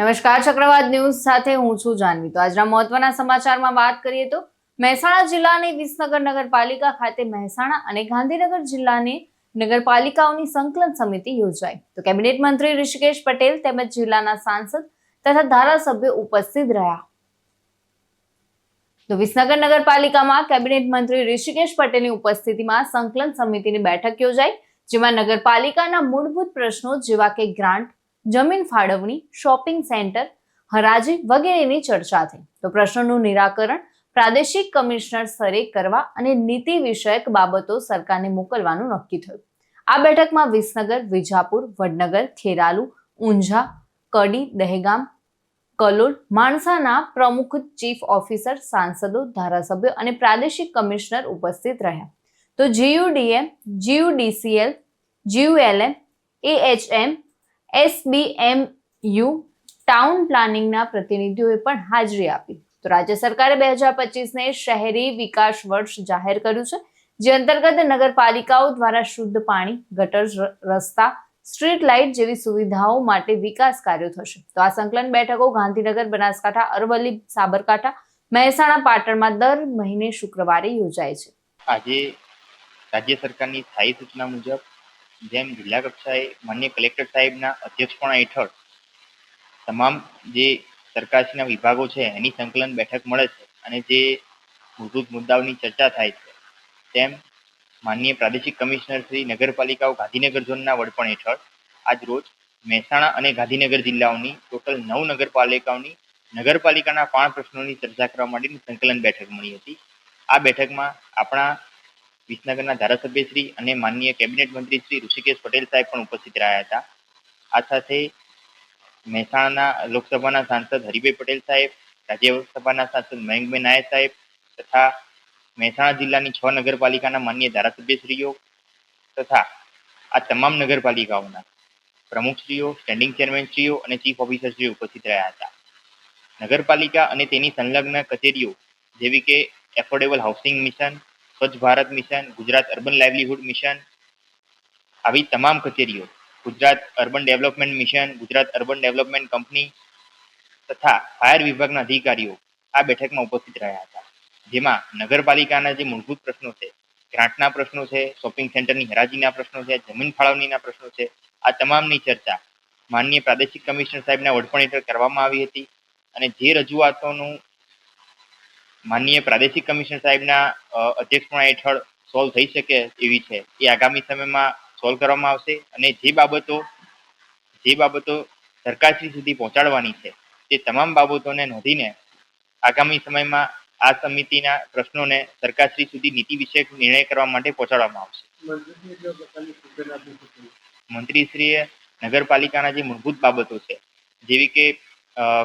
નમસ્કાર, ચક્રવાત ન્યૂઝ સાથે હું છું જાનવી. તો આજના મહત્વના સમાચારમાં વાત કરીએ તો મહેસાણા જિલ્લાની વિસનગર નગરપાલિકા ખાતે મહેસાણા અને ગાંધીનગર જિલ્લાની નગરપાલિકાઓની સંકલન સમિતિ યોજાઈ. તો કેબિનેટ મંત્રી ઋષિકેશ પટેલ તેમજ જિલ્લાના સાંસદ તથા ધારાસભ્યો ઉપસ્થિત રહ્યા. તો વિસનગર નગરપાલિકામાં કેબિનેટ મંત્રી ઋષિકેશ પટેલની ઉપસ્થિતિમાં સંકલન સમિતિની બેઠક યોજાઈ, જેમાં નગરપાલિકાના મૂળભૂત પ્રશ્નો જેવા કે ગ્રાન્ટ જમીન ફાળવણી શોપિંગ સેન્ટર હરાજી વગેરેની ચર્ચા થઈ. તો પ્રશ્નોનું નિરાકરણ પ્રાદેશિક કમિશનર સ્તરે કરવા અને નીતિ વિષયક બાબતો સરકારને મોકલવાનું નક્કી થયું. આ બેઠકમાં વિસનગર, વિજાપુર, વડનગર, ખેરાલુ, ઊંઝા, કડી, દહેગામ, કલોલ, માણસાના પ્રમુખ ચીફ ઓફિસર, સાંસદો, ધારાસભ્યો અને પ્રાદેશિક કમિશનર ઉપસ્થિત રહ્યા. તો જીયુડીએમ, જીયુડીસીએલ, જીયુએલએમ, એએચએમ એસબીએમયુ ટાઉન પ્લાનિંગના પ્રતિનિધિઓએ પણ હાજરી આપી. તો રાજ્ય સરકારે બે હજાર પચીસને શહેરી વિકાસ વર્ષ જાહેર કર્યું છે, જે અંતર્ગત નગરપાલિકાઓ દ્વારા શુદ્ધ પાણી, ગટર રસ્તા, સ્ટ્રીટ લાઇટ જેવી સુવિધાઓ માટે વિકાસ કાર્યો થશે. તો આ સંકલન બેઠકો ગાંધીનગર, બનાસકાંઠા, અરવલ્લી, સાબરકાંઠા, મહેસાણા, પાટણમાં દર મહિને શુક્રવારે યોજાય છે. આજે રાજ્ય સરકારની સ્થાયી સૂચના મુજબ જેમ જિલ્લા કક્ષાએ માન્ય કલેક્ટર સાહેબના અધ્યક્ષપણા હેઠળ તમામ જે સરકારશ્રીના વિભાગો છે, એની સંકલન બેઠક મળે છે અને જે મૂળભૂત મુદ્દાઓની ચર્ચા થાય છે, તેમ માનનીય પ્રાદેશિક કમિશનર શ્રી નગરપાલિકાઓ ગાંધીનગર ઝોનના વડપણ હેઠળ આજ રોજ મહેસાણા અને ગાંધીનગર જિલ્લાઓની ટોટલ નવ નગરપાલિકાઓની નગરપાલિકાના પાંચ પ્રશ્નોની ચર્ચા કરવા માટેની સંકલન બેઠક મળી હતી. આ બેઠકમાં આપણા વિસનગરના ધારાસભ્ય શ્રી અને માનનીય કેબિનેટ મંત્રી શ્રી ઋષિકેશ પટેલ સાહેબ પણ ઉપસ્થિત રહ્યા હતા. આ સાથે મહેસાણાના લોકસભાના સાંસદ હરિભાઈ પટેલ સાહેબ, રાજ્યસભાના સાંસદ મયંકભાઈ નાયક સાહેબ તથા મહેસાણા જિલ્લાની છ નગરપાલિકાના માનનીય ધારાસભ્યશ્રીઓ તથા આ તમામ નગરપાલિકાઓના પ્રમુખશ્રીઓ સ્ટેન્ડિંગ ચેરમેનશ્રીઓ અને ચીફ ઓફિસરશ્રીઓ ઉપસ્થિત રહ્યા હતા. નગરપાલિકા અને તેની સંલગ્ન કચેરીઓ જેવી કે affordable housing mission Swachh Bharat mission, Gujarat urban livelihood mission, આવી તમામ કચેરીઓ, Gujarat urban development mission, Gujarat urban development company તથા ફાયર વિભાગના અધિકારીઓ આ બેઠકમાં ઉપસ્થિત રહ્યા હતા. જેમાં નગરપાલિકાના જે મૂળભૂત પ્રશ્નો છે, ગ્રાન્ટના પ્રશ્નો છે, શોપિંગ સેન્ટરની હરાજીના પ્રશ્નો છે, જમીન ફાળવણીના પ્રશ્નો છે, આ તમામની ચર્ચા માનનીય પ્રાદેશિક કમિશનર સાહેબના વડપણ હેઠળ કરવામાં આવી હતી અને જે રજૂઆતોનું માનનીય પ્રાદેશિક કમિશનર સાહેબના અધ્યક્ષપણા હેઠળ સોલ્વ થઈ શકે એવી છે. એ આગામી સમયમાં સોલ્વ કરવામાં આવશે અને જે બાબતો જે બાબતો સરકારશ્રી સુધી પહોંચાડવાની છે, તે તમામ બાબતોને નોંધીને આગામી સમયમાં આ સમિતિના પ્રશ્નોને સરકારશ્રી સુધી નીતિ વિષયક નિર્ણય કરવા માટે પહોંચાડવામાં આવશે. મંત્રીશ્રીએ નગરપાલિકાના જે મૂળભૂત બાબતો છે, જેવી કે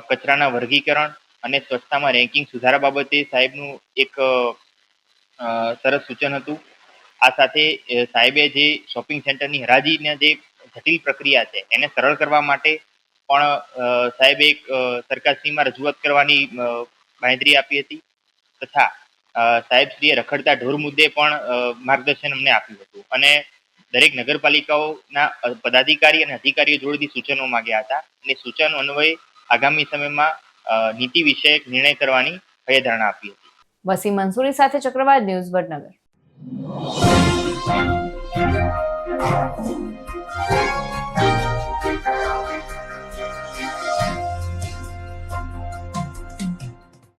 કચરાના વર્ગીકરણ અને સ્વચ્છતામાં રેન્કિંગ સુધારા બાબતે સાહેબનું એક સરસ સૂચન હતું. આ સાથે સાહેબે જે શોપિંગ સેન્ટરની હરાજીના જે જટિલ પ્રક્રિયા છે એને સરળ કરવા માટે પણ સાહેબે એક સરકારશ્રીમાં રજૂઆત કરવાની અ, આપી હતી તથા અ, સાહેબશ્રીએ રખડતા ઢોર મુદ્દે પણ માર્ગદર્શન અમને આપ્યું હતું. અને દરેક નગરપાલિકાઓના પદાધિકારી અને અધિકારીઓ જોડેથી સૂચનો માંગ્યા હતા. અને સૂચનો અન્વયે આગામી સમયમાં નીતિ વિષયક નિર્ણય કરવાની હૈયાધારણા આપી હતી. વસીમ મંસૂરી સાથે ચક્રવાત ન્યૂઝ વડનગર.